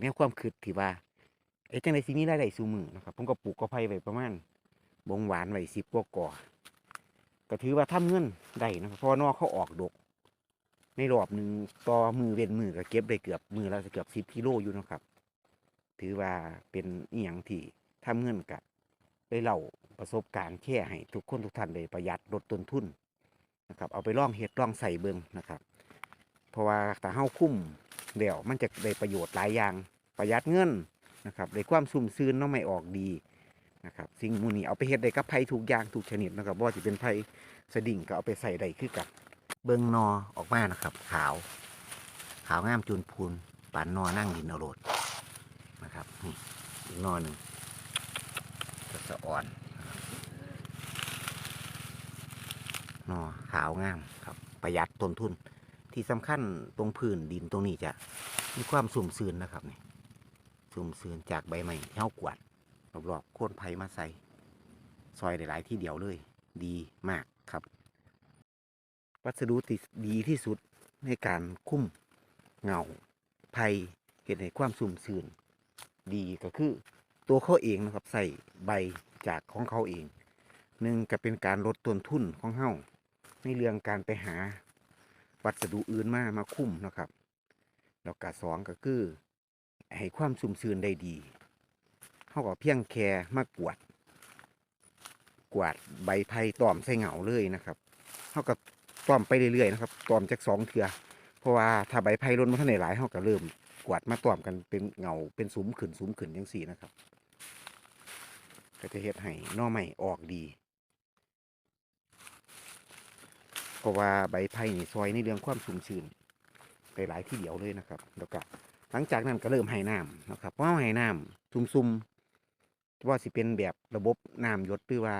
แนวความคิดที่ว่าไอ้จังไดสิมีรายได้สู่มือนะครับผมก็ปลูกกอไผ่ไว้ประมาณบงหวานไว้10กว่ากอก็ถือว่าทำเงินได้นะครับเพราะนอกเขาออกดก ในรอบหนึ่งต่อมือเว้นมือก็เก็บได้เกือบมือละเกือบ10กิโลอยู่นะครับ ถือว่าเป็นอีหยังที่ทำเงินกะได้เล่าประสบการณ์แค่ให้ทุกคนทุกท่านได้ประหยัดลดต้นทุนนะครับ เอาไปล่องเห็ดล่องใส่เบิงนะครับ เพราะว่าถ้าเฮาคุ้ม เดี๋ยวมันจะได้ประโยชน์หลายอย่างประหยัดเงินนะครับได้ความสุ่มซื่นเน้องไม่ออกดีนะครับสิ่งมูนี้เอาไปเฮ็ดได้กับไผ่ทุกอย่างทุกชนิดนะครับว่าจะเป็นไผ่สดิ่งก็เอาไปใส่ได้คือกันเบิงนอออกมานะครับ ขาว ขาวงามจูนพูนปานนอนั่งดินเอาโรดนะครับนี่อีกนอหนึ่งก็จะอ่อนนอขาวงามครับ ประหยัดต้นทุน ที่สำคัญตรงพื้นดินตรงนี้จะมีความสุ่มซืนนะครับนี่สุ่มซืนจากใบไม้ที่ากวาดรอบๆโค่นไผ่มาใส่ซอยหลายๆที่เดียวเลย ดีมากครับ วัสดุที่ดีที่สุดในการคุ้มเงาไผ่เห็นในความสุ่มซืนดีก็คือ ตัวเขาเองนะครับใส่ใบจากของเขาเองหนึ่งก็เป็นการลดต้นทุนของเฮาในเรื่องการไปหา วัสดุอื่นมามาคุ้มนะครับ แล้วก็สองก็คือ ให้ความสุ่มซื่นได้ดีเขาก็เพียงแค่มากวาดกวาดใบไผ่ตอมใส่เหงาเลยนะครับเขาก็ตอมไปเรื่อยๆนะครับตอมจากสองเถื่อเพราะว่าถ้าใบไผ่ล้นมาเท่าไหร่หลายเขาก็เริ่มกวาดมาตอมกันเป็นเหงาเป็นสุมขึ้นสุมขึ้นยังสี่นะครับ ก็จะเฮ็ดให้หน่อใหม่ออกดี เพ ราะว่าใบไผ่นี่ซอยในเรื่องความชุ่มชื้นไปหลายที่เดียวเลยนะครับ แล้วก็หลังจากนั้นก็เริ่มให้น้ำนะครับเพราะว่าให้น้ำซุ่มๆว่าสิเป็นแบบระบบน้ำยศหรือว่า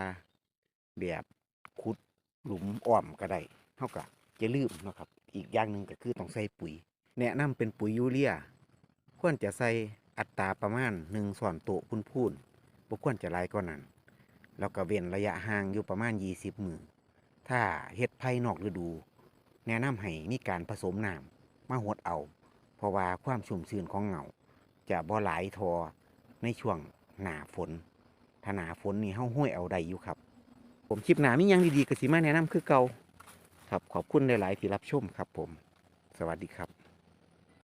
แบบขุดหลุมอ้อมก็ได้เท่ากับจะลืมนะครับ อีกอย่างหนึ่งก็คือต้องใส่ปุ๋ย แนะนำเป็นปุ๋ยยูเรีย ควรจะใส่อัตราประมาณหนึ่งส่วนโตะพูนพูนๆบ่ควรจะหลายกว่านั้นแล้วก็เว้นระยะห่างอยู่ประมาณ 20 มือ ถ้าเห็ดไผ่นอกฤดู แนะนำให้มีการผสมน้ำมาหดเอา เพราะว่าความชุ่มชื้นของเหงาจะบ่หลายทอในช่วงหนาฝน ถ้าหนาฝนนี่เฮาห้วยเอาได้อยู่ครับ ผมคลิปหนามียังดีๆก็สิมาแนะนำคือเก่าครับขอบคุณหลายๆที่รับชมครับผม สวัสดีครับ